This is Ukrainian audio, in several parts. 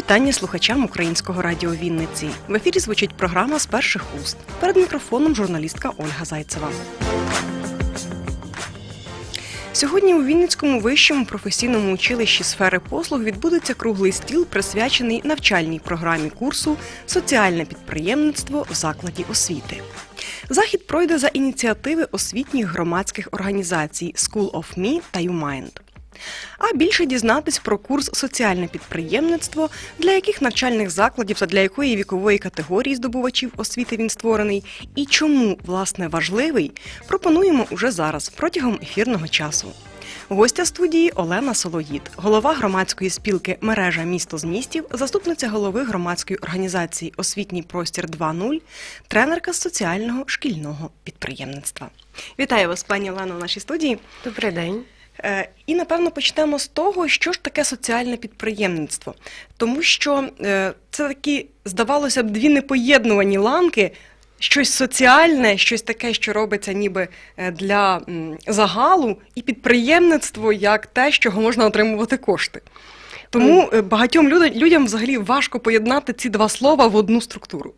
Вітання слухачам українського радіо Вінниці. В ефірі звучить програма з перших уст. Перед мікрофоном журналістка Ольга Зайцева. Сьогодні у Вінницькому вищому професійному училищі сфери послуг відбудеться круглий стіл, присвячений навчальній програмі курсу Соціальне підприємництво в закладі освіти. Захід пройде за ініціативи освітніх громадських організацій School of Me та YouMind. А більше дізнатись про курс соціальне підприємництво, для яких навчальних закладів та для якої вікової категорії здобувачів освіти він створений, і чому власне важливий, пропонуємо уже зараз протягом ефірного часу. Гостя студії Олена Солоїд, голова громадської спілки Мережа місто з містів, заступниця голови громадської організації Освітній простір 2.0, тренерка соціального шкільного підприємництва. Вітаю вас, пані Олено, в нашій студії. Добрий день. Е, І напевно почнемо з того, що ж таке соціальне підприємництво, тому що е, це такі, здавалося б, дві непоєднувані ланки. Щось соціальне, щось таке, що робиться ніби е, для загалу, і підприємництво як те, з чого можна отримувати кошти. Тому багатьом людям взагалі важко поєднати ці два слова в одну структуру.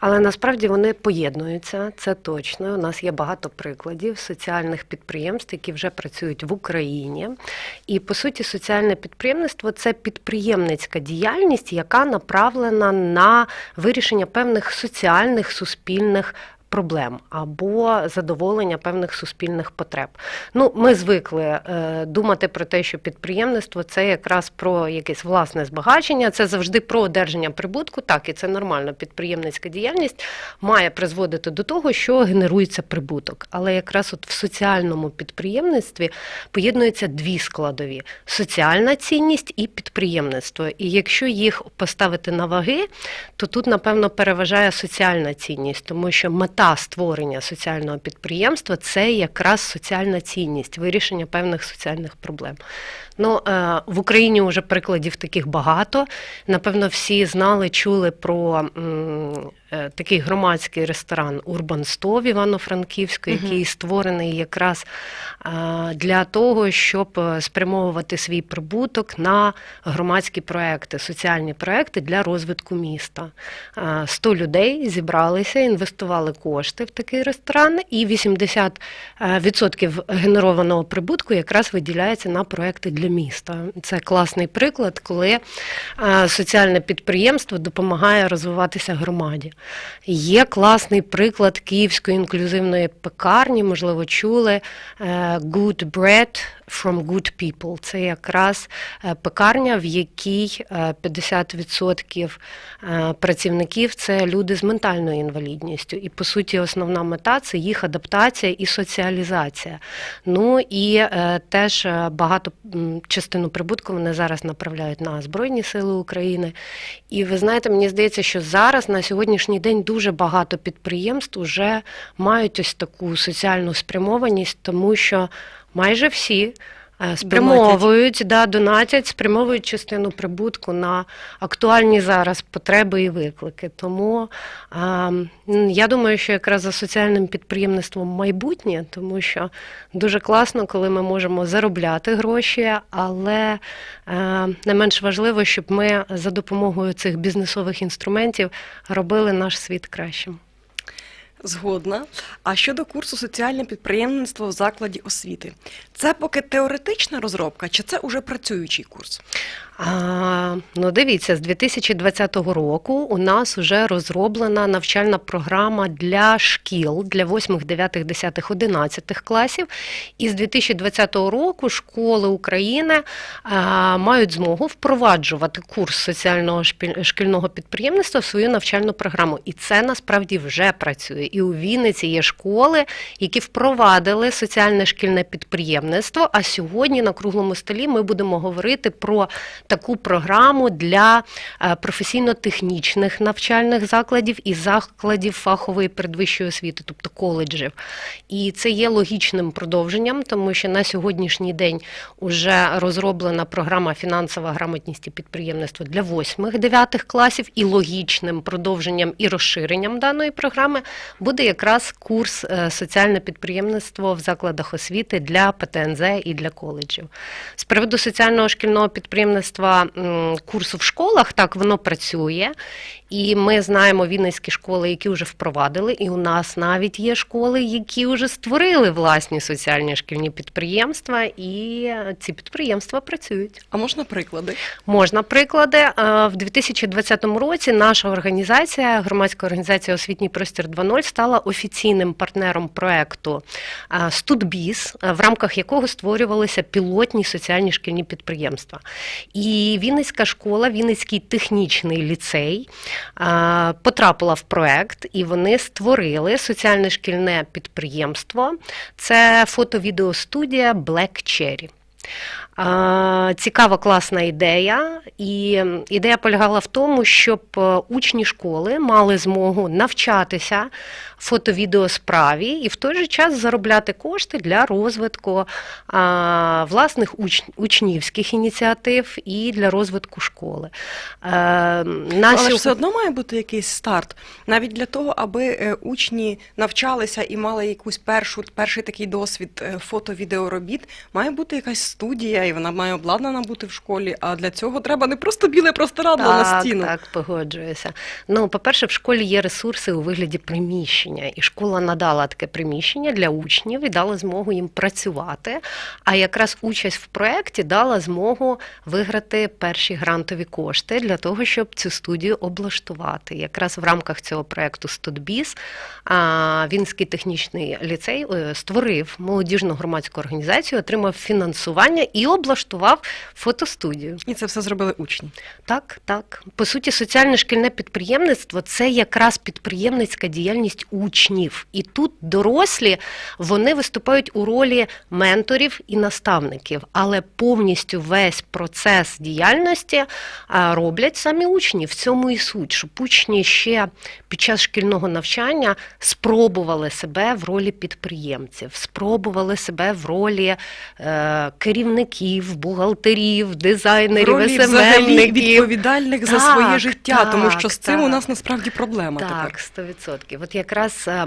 Але насправді вони поєднуються, це точно. У нас є багато прикладів соціальних підприємств, які вже працюють в Україні. І по суті, соціальне підприємництво це підприємницька діяльність, яка направлена на вирішення певних соціальних суспільних. Проблем або задоволення певних суспільних потреб. Ну, ми звикли е, думати про те, що підприємництво це якраз про якесь власне збагачення, це завжди про одержання прибутку. Так, і це нормально. Підприємницька діяльність має призводити до того, що генерується прибуток. Але якраз от в соціальному підприємництві поєднуються дві складові: соціальна цінність і підприємництво. І якщо їх поставити на ваги, то тут, напевно, переважає соціальна цінність, тому що мета створення соціального підприємства це якраз соціальна цінність, вирішення певних соціальних проблем. Ну, е, в Україні вже прикладів таких багато. Напевно, всі знали, чули про такий громадський ресторан Урбан 100 в Івано-Франківську, який створений якраз е, для того, щоб е, спрямовувати свій прибуток на громадські проекти, соціальні проекти для розвитку міста. Е, 100 людей зібралися, інвестували кошти в такий ресторан, і 80% генерованого прибутку якраз виділяється на проекти для міста. Це класний приклад, коли е, соціальне підприємство допомагає розвиватися громаді. Є класний приклад Київської інклюзивної пекарні, можливо, чули е, Good Bread from Good People. Це якраз е, пекарня, в якій е, 50% е, працівників це люди з ментальною інвалідністю. І по суті, основна мета це їх адаптація і соціалізація. Ну і е, теж е, багато частину прибутку вони зараз направляють на Збройні Сили України. І ви знаєте, мені здається, що зараз на сьогоднішній день дуже багато підприємств вже мають ось таку соціальну спрямованість, тому що майже всі. е, Спрямовують, да, донатять, спрямовують частину прибутку на актуальні зараз потреби і виклики. Тому а, я думаю, що якраз за соціальним підприємництвом майбутнє, тому що дуже класно, коли ми можемо заробляти гроші, але е, не менш важливо, щоб ми за допомогою цих бізнесових інструментів робили наш світ кращим. Згодна. А щодо курсу соціальне підприємництво в закладі освіти, це поки теоретична розробка, чи це уже працюючий курс? А, ну, дивіться, з 2020 року у нас вже розроблена навчальна програма для шкіл для 8, 9, 10, 11 класів. І з 2020 року школи України а, мають змогу впроваджувати курс соціального шкільного підприємництва в свою навчальну програму. І це насправді вже працює. І у Вінниці є школи, які впровадили соціальне шкільне підприємництво. А сьогодні на круглому столі ми будемо говорити про таку програму для е, професійно-технічних навчальних закладів і закладів фахової передвищої освіти, тобто коледжів. І це є логічним продовженням, тому що на сьогоднішній день вже розроблена програма фінансова грамотність і підприємництво для 8-9 класів, і логічним продовженням і розширенням даної програми буде якраз курс е, соціальне підприємництво в закладах освіти для ПТНЗ і для коледжів. З приводу соціального шкільного підприємництва м, курсу в школах, так воно працює. І ми знаємо вінницькі школи, які вже впровадили, і у нас навіть є школи, які вже створили власні соціальні шкільні підприємства, і ці підприємства працюють. А можна приклади? Можна приклади. В 2020 році наша організація, громадська організація Освітній простір 2.0, стала офіційним партнером проекту Студбіз, в рамках якого створювалися пілотні соціальні шкільні підприємства. І Вінницька школа, Вінницький технічний ліцей потрапила в проект, і вони створили соціальне шкільне підприємство. Це фото-відеостудія Black Cherry. Цікава класна ідея, і ідея полягала в тому, щоб е, учні школи мали змогу навчатися фото-відеосправі і в той же час заробляти кошти для розвитку а, власних уч- учнівських ініціатив і для розвитку школи. Е, на Але сьогодні- все одно має бути якийсь старт. Навіть для того, аби е, учні навчалися і мали якусь першу, перший такий досвід фото-відеоробіт, має бути якась студія, і вона має обладнана бути в школі. А для цього треба не просто біле простирадло на Так, стіну. так, погоджуюся. Ну, по-перше, в школі є ресурси у вигляді приміщення, і школа надала таке приміщення для учнів і дала змогу їм працювати. А якраз участь в проєкті дала змогу виграти перші грантові кошти для того, щоб цю студію облаштувати. Якраз в рамках цього проєкту Студбіз Вінський технічний ліцей е, створив молодіжну громадську організацію, отримав фінансування і облаштував фотостудію. І це все зробили учні. Так, так. По суті, соціальне шкільне підприємництво це якраз підприємницька діяльність учнів. І тут дорослі вони виступають у ролі менторів і наставників, але повністю весь процес діяльності роблять самі учні. В цьому і суть, щоб учні ще під час шкільного навчання спробували себе в ролі підприємців, спробували себе в ролі е, керівників, бухгалтерів, дизайнерів, В ролі взагалі відповідальних за своє життя, тому що так, з цим у нас насправді проблема тепер. Так, сто відсотків. От якраз е,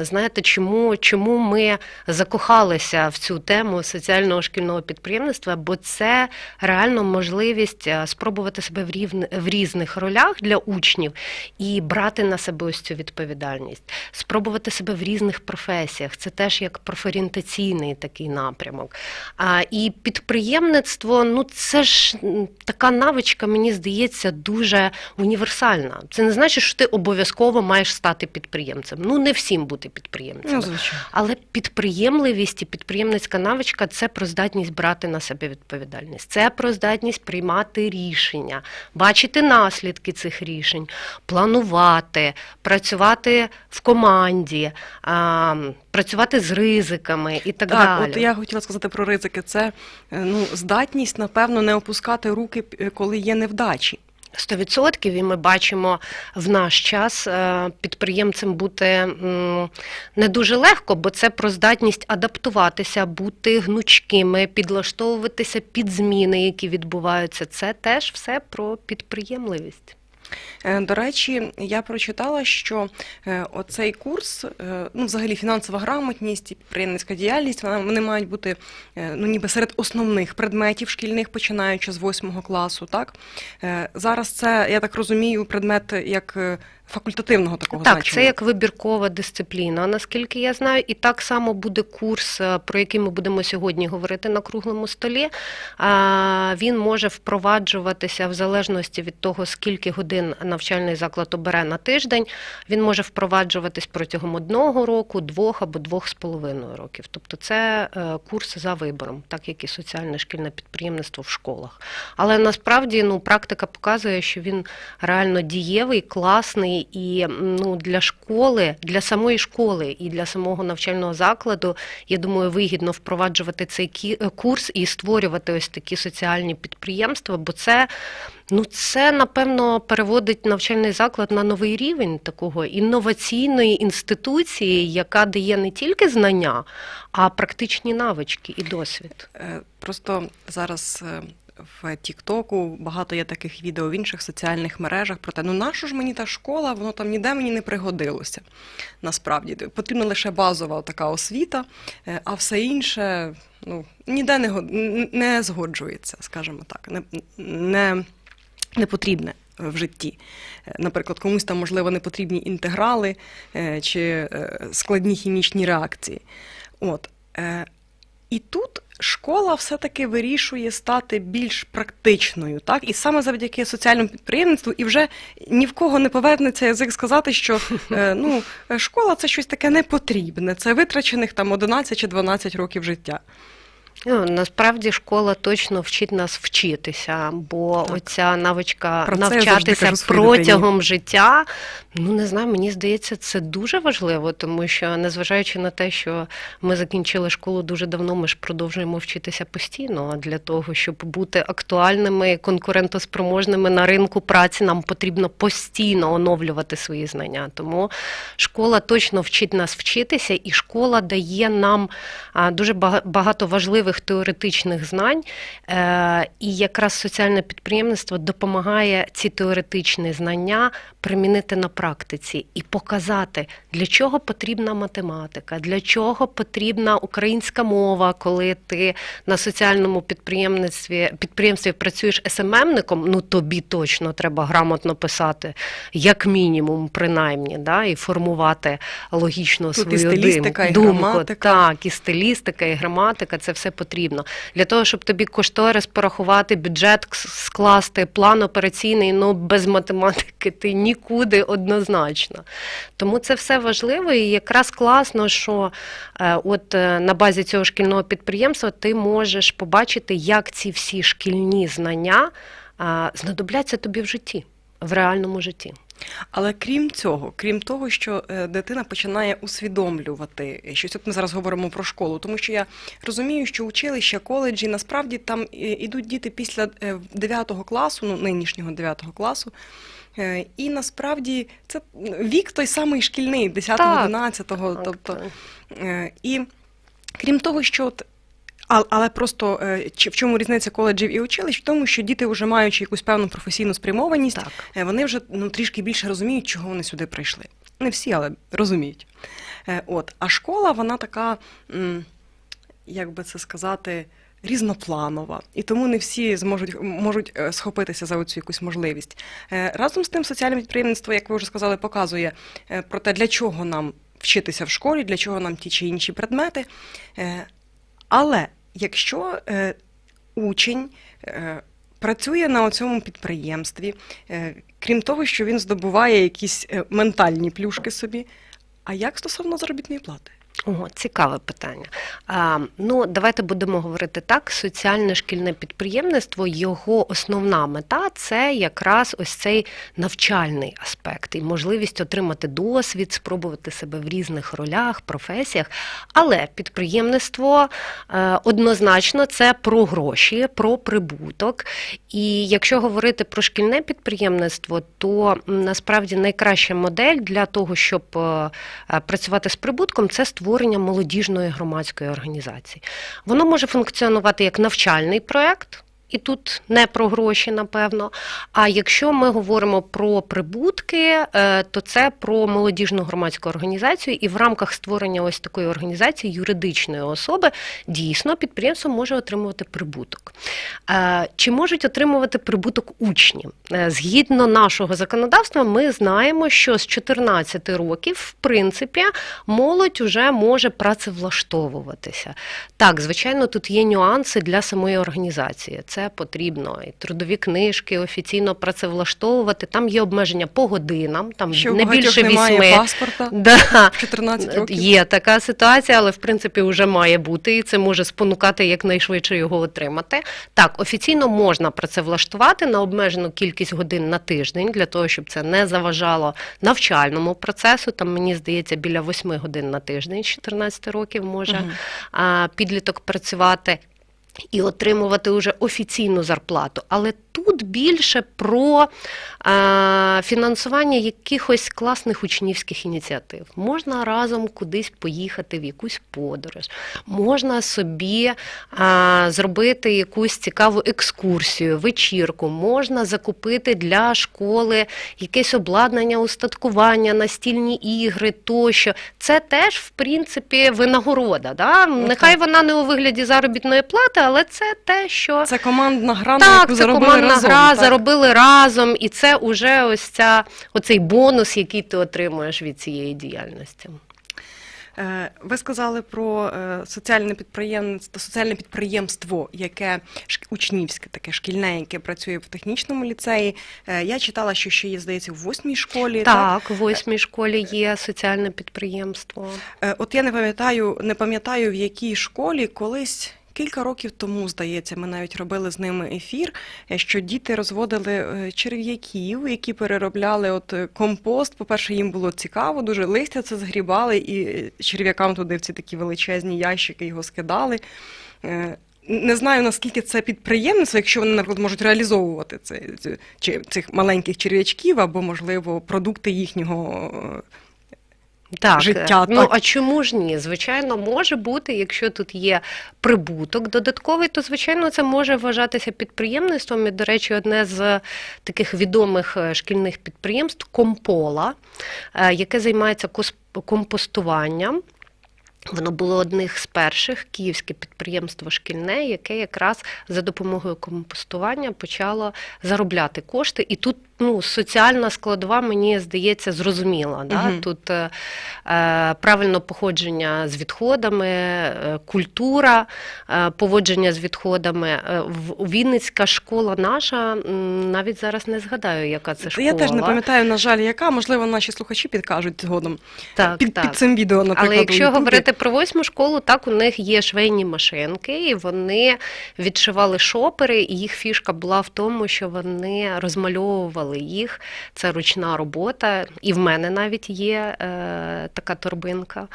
знаєте, чому, чому ми закохалися в цю тему соціального шкільного підприємництва? Бо це реально можливість е, спробувати себе в рівн- в різних ролях для учнів і брати на себе ось цю відповідальність, спробувати себе в різних професіях. Це теж як профорієнтаційний такий напрямок. А, і підприємництво, ну це ж така навичка, мені здається, дуже універсальна. Це не значить, що ти обов'язково маєш стати підприємцем. Ну не всім бути підприємцем. Ну. Але підприємливість і підприємницька навичка це про здатність брати на себе відповідальність, це про здатність приймати рішення, бачити наслідки цих рішень, планувати, працювати в команді, працювати з ризиками і так, Так, далі. от я хотіла сказати про ризики. Це ну, здатність, напевно, не опускати руки, е, коли є невдачі. 100% і ми бачимо в наш час е, підприємцем бути не дуже легко, бо це про здатність адаптуватися, бути гнучкими, підлаштовуватися під зміни, які відбуваються. Це теж все про підприємливість. Е, До речі, я прочитала, що е, оцей курс, е, ну взагалі фінансова грамотність і підприємницька діяльність, вона вони мають бути ну ніби серед основних предметів шкільних, починаючи з восьмого класу. Так зараз це я так розумію, предмет як факультативного такого Так, значення. це як вибіркова дисципліна, наскільки я знаю, і так само буде курс, е, про який ми будемо сьогодні говорити на круглому столі. Він може впроваджуватися в залежності від того, скільки годин навчальний заклад обере на тиждень. Він може впроваджуватись протягом одного року, двох або двох з половиною років. Тобто це е, курс за вибором, так як і соціальне шкільне підприємництво в школах. Але насправді ну, практика показує, що він реально дієвий, класний і ну, для школи, для самої школи і для самого навчального закладу, я думаю, вигідно впроваджувати цей е, курс і створювати ось такі соціальні підприємства, бо це. Ну, це напевно переводить навчальний заклад на новий рівень такого інноваційної інституції, яка дає не тільки знання, а практичні навички і досвід. Е, Просто зараз е, в Тіктоку, багато є таких відео в інших соціальних мережах про те, ну нащо ж мені та школа, воно там ніде мені не пригодилося. Насправді потрібна лише базова така освіта, е, а все інше ну, ніде не, не згоджується, скажімо так, не, не, не потрібне в житті. Е, Наприклад, комусь там, можливо, не потрібні інтеграли е, чи складні хімічні реакції. От. І тут школа все-таки вирішує стати більш практичною, так? І саме завдяки соціальному підприємництву, і вже ні в кого не повернеться язик сказати, що е, ну, школа це щось таке непотрібне, це витрачених там 11 чи 12 років життя. Ну, насправді школа точно вчить нас вчитися, бо Так. оця навичка Про навчатися протягом життя. Ну не знаю, мені здається, це дуже важливо, тому що незважаючи на те, що ми закінчили школу дуже давно, ми ж продовжуємо вчитися постійно. А для того, щоб бути актуальними, конкурентоспроможними на ринку праці, нам потрібно постійно оновлювати свої знання. Тому школа точно вчить нас вчитися, і школа дає нам дуже багато важливих теоретичних знань. Е, І якраз соціальне підприємництво допомагає ці теоретичні знання примінити на практиці і показати, для чого потрібна математика, для чого потрібна українська мова, коли ти на соціальному підприємництві підприємстві працюєш СММником, ну тобі точно треба грамотно писати, як мінімум, принаймні, да, і формувати логічно Тут і свою стилістика, і думку. граматика. Так, і стилістика, і граматика це все потрібно. Для того, щоб тобі кошторис порахувати, бюджет скласти, план операційний, ну без математики ти нікуди однозначно. Тому це все важливо, і якраз класно, що е, от е, на базі цього шкільного підприємства ти можеш побачити, як ці всі шкільні знання знадобляться тобі в житті, в реальному житті. Але крім цього, крім того, що е, дитина починає усвідомлювати е, щось, от ми зараз говоримо про школу, тому що я розумію, що училища, коледжі насправді там е, ідуть діти після 9 класу, ну нинішнього 9 класу. Е, І насправді це вік той самий шкільний, 10-11, тобто. Е, І крім того, що от, а- але просто е, чи- в чому різниця коледжів і училищ? В тому, що діти, вже маючи якусь певну професійну спрямованість, Так. е, вони вже ну, трішки більше розуміють, чого вони сюди прийшли. Не всі, але розуміють. Е, От. А школа, вона така, як би це сказати, різнопланова. І тому не всі зможуть можуть схопитися за цю якусь можливість. Разом з тим, соціальне підприємництво, як ви вже сказали, показує про те, для чого нам вчитися в школі, для чого нам ті чи інші предмети. Але якщо е, учень е, працює на цьому підприємстві, е, крім того, що він здобуває якісь ментальні плюшки собі, а як стосовно заробітної плати? Ого, цікаве питання. А, ну, давайте будемо говорити так: соціальне шкільне підприємництво, його основна мета це якраз ось цей навчальний аспект і можливість отримати досвід, спробувати себе в різних ролях, професіях. Але підприємництво е, однозначно це про гроші, про прибуток. І якщо говорити про шкільне підприємництво, то насправді найкраща модель для того, щоб е, е, працювати з прибутком, це створення молодіжної громадської організації. Воно може функціонувати як навчальний проект. І тут не про гроші, напевно. А якщо ми говоримо про прибутки, е, то це про молодіжну громадську організацію, і в рамках створення ось такої організації юридичної особи дійсно підприємство може отримувати прибуток. Е, Чи можуть отримувати прибуток учні? Е, Згідно нашого законодавства, ми знаємо, що з 14 років, в принципі, молодь вже може працевлаштовуватися. Так, звичайно, тут є нюанси для самої організації. Це потрібно і трудові книжки офіційно працевлаштовувати. Там є обмеження по годинам, там в не більше немає вісьми. паспорта Да. 14 років? Є така ситуація, але в принципі вже має бути, і це може спонукати якнайшвидше його отримати. Так, офіційно можна працевлаштувати на обмежену кількість годин на тиждень для того, щоб це не заважало навчальному процесу. Там мені здається, біля 8 годин на тиждень з 14 років може Мгм. а, підліток працювати. І отримувати вже офіційну зарплату. Але тут більше про е, фінансування якихось класних учнівських ініціатив. Можна разом кудись поїхати в якусь подорож, можна собі е, зробити якусь цікаву екскурсію, вечірку, можна закупити для школи якесь обладнання, устаткування, настільні ігри тощо. Це теж, в принципі, винагорода. Да? Нехай вона не у вигляді заробітної плати, але це те, що Це командна гра, на яку це заробили командна разом. гра, так? заробили разом, і це уже ось ця оцей бонус, який ти отримуєш від цієї діяльності. Е, Ви сказали про е, соціальне підприємництво, соціальне підприємство, яке учнівське, таке шкільне, яке працює в технічному ліцеї. Е, Я читала, що ще є, здається, в восьмій школі. Так, в восьмій школі є соціальне підприємство. От я не пам'ятаю, не пам'ятаю, в якій школі колись. Кілька років тому, здається, ми навіть робили з ними ефір, е, що діти розводили е, черв'яків, які переробляли от е, компост. По-перше, їм було цікаво, дуже листя це згрібали, і черв'якам туди в ці такі величезні ящики його скидали. Не знаю, наскільки це підприємництво, якщо вони, наприклад, можуть реалізовувати це, цих маленьких черв'ячків або, можливо, продукти їхнього Так, Життя, ну так. а чому ж ні? Звичайно, може бути, якщо тут є прибуток додатковий, то звичайно це може вважатися підприємництвом. І, до речі, одне з таких відомих е, шкільних підприємств Компола, е, яке займається компостуванням. Воно було одних з перших київське підприємство шкільне, яке якраз за допомогою компостування почало заробляти кошти. І тут ну, соціальна складова, мені здається, зрозуміла. Да? Мгм. Тут е, е, правильно походження з відходами, е, культура е, поводження з відходами. Е, Вінницька школа наша, навіть зараз не згадаю, яка це школа. Я теж не пам'ятаю, на жаль, яка. Можливо, наші слухачі підкажуть згодом Так, під, так. під цим відео, наприклад. Але якщо Ютубі. Говорити про восьму школу, так у них є швейні машинки, і вони відшивали шопери, і їх фішка була в тому, що вони розмальовували їх. Це ручна робота. І в мене навіть є е, така торбинка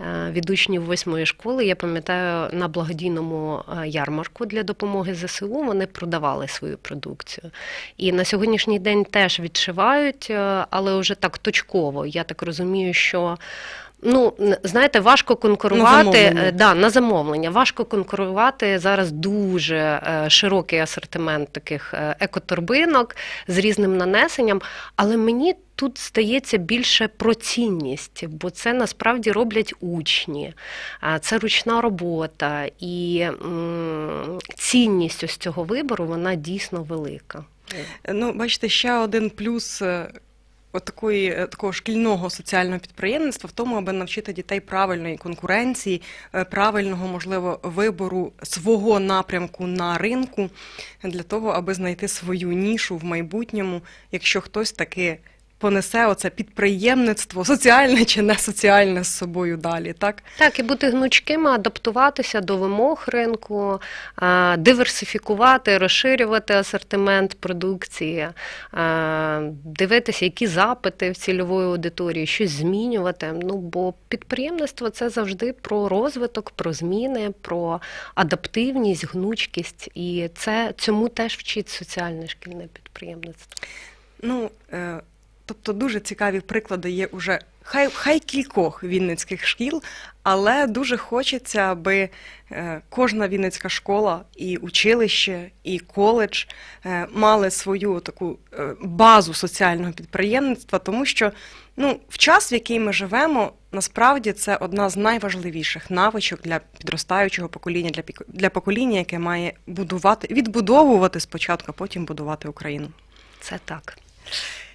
е, від учнів восьмої школи. Я пам'ятаю, на благодійному е, ярмарку для допомоги ЗСУ вони продавали свою продукцію. І на сьогоднішній день теж відшивають, е, але вже так точково. Я так розумію, що. Ну, знаєте, важко конкурувати замовлення. е, да, на замовлення. Важко конкурувати зараз дуже е, широкий асортимент таких е, екоторбинок з різним нанесенням. Але мені тут стається більше про цінність, бо це насправді роблять учні, а це ручна робота, і цінність ось цього вибору вона дійсно велика. Ну, бачите, ще один плюс. От такої, е, такого шкільного соціального підприємництва в тому, аби навчити дітей правильної конкуренції, е, правильного, можливо, вибору свого напрямку на ринку для того, аби знайти свою нішу в майбутньому, якщо хтось таки понесе оце підприємництво, соціальне чи не соціальне з собою далі, так? Так, і бути гнучкими, адаптуватися до вимог ринку, диверсифікувати, розширювати асортимент продукції, дивитися, які запити в цільової аудиторії, щось змінювати. Ну, бо підприємництво це завжди про розвиток, про зміни, про адаптивність, гнучкість. І це цьому теж вчить соціальне шкільне підприємництво. Ну, е, тобто дуже цікаві приклади є уже хай, хай кількох вінницьких шкіл, але дуже хочеться, аби е, кожна вінницька школа і училище, і коледж е, мали свою таку е, базу соціального підприємництва, тому що ну, в час, в який ми живемо, насправді це одна з найважливіших навичок для підростаючого покоління, для, для покоління, яке має будувати, відбудовувати спочатку, а потім будувати Україну. Це так.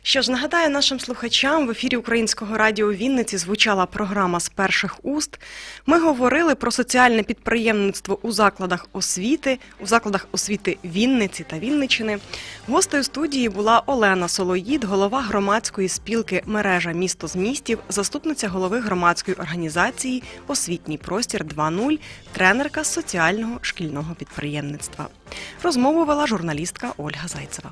Що ж, нагадаю нашим слухачам, в ефірі Українського радіо Вінниці звучала програма з перших уст. Ми говорили про соціальне підприємництво у закладах освіти, у закладах освіти Вінниці та Вінничини. Гостею студії була Олена Солоїд, голова громадської спілки Мережа місто з містів, заступниця голови громадської організації Освітній простір 2.0, тренерка соціального шкільного підприємництва. Розмову вела журналістка Ольга Зайцева.